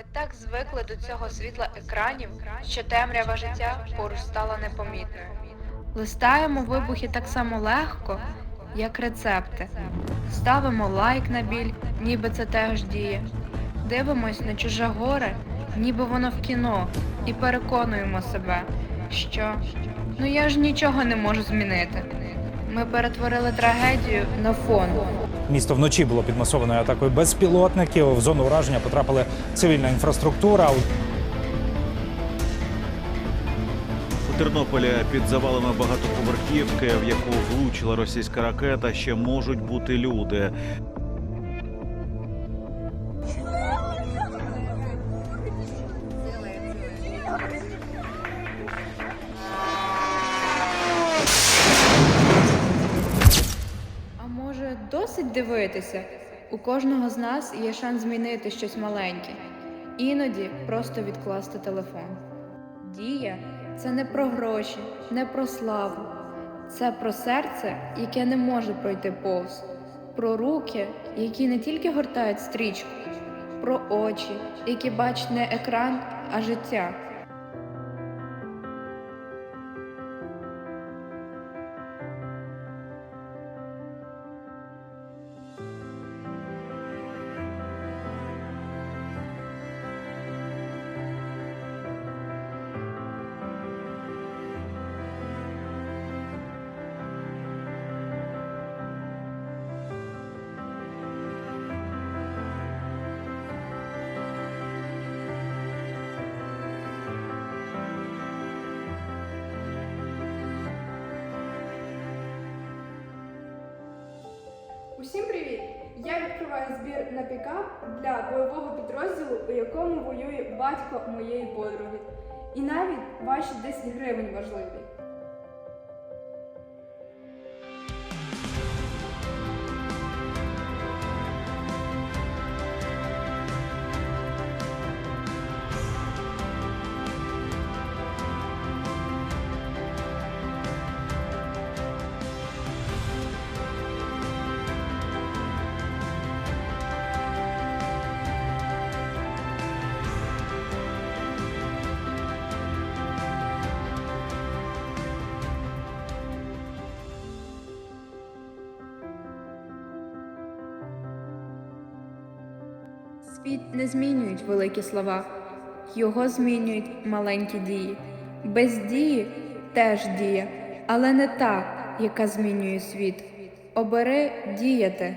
Ми так звикли до цього світла екранів, що темрява життя поруч стала непомітною. Листаємо вибухи так само легко, як рецепти. Ставимо лайк на біль, ніби це теж діє. Дивимось на чуже горе, ніби воно в кіно, і переконуємо себе, що ну я ж нічого не можу змінити. Ми перетворили трагедію на фон. Місто вночі було підмасованою атакою безпілотників. В зону ураження потрапила цивільна інфраструктура. У Тернополі під завалами багатоповерхівки, в яку влучила російська ракета, ще можуть бути люди. Досить дивитися? У кожного з нас є шанс змінити щось маленьке, іноді просто відкласти телефон. Дія це не про гроші, не про славу, це про серце, яке не може пройти повз, про руки, які не тільки гортають стрічку, про очі, які бачать не екран, а життя. Усім привіт! Я відкриваю збір на пікап для бойового підрозділу, у якому воює батько моєї подруги. І навіть ваші 10 гривень важливі. Світ не змінюють великі слова, його змінюють маленькі дії. Без дії теж дія, але не та, яка змінює світ. Обери діяти,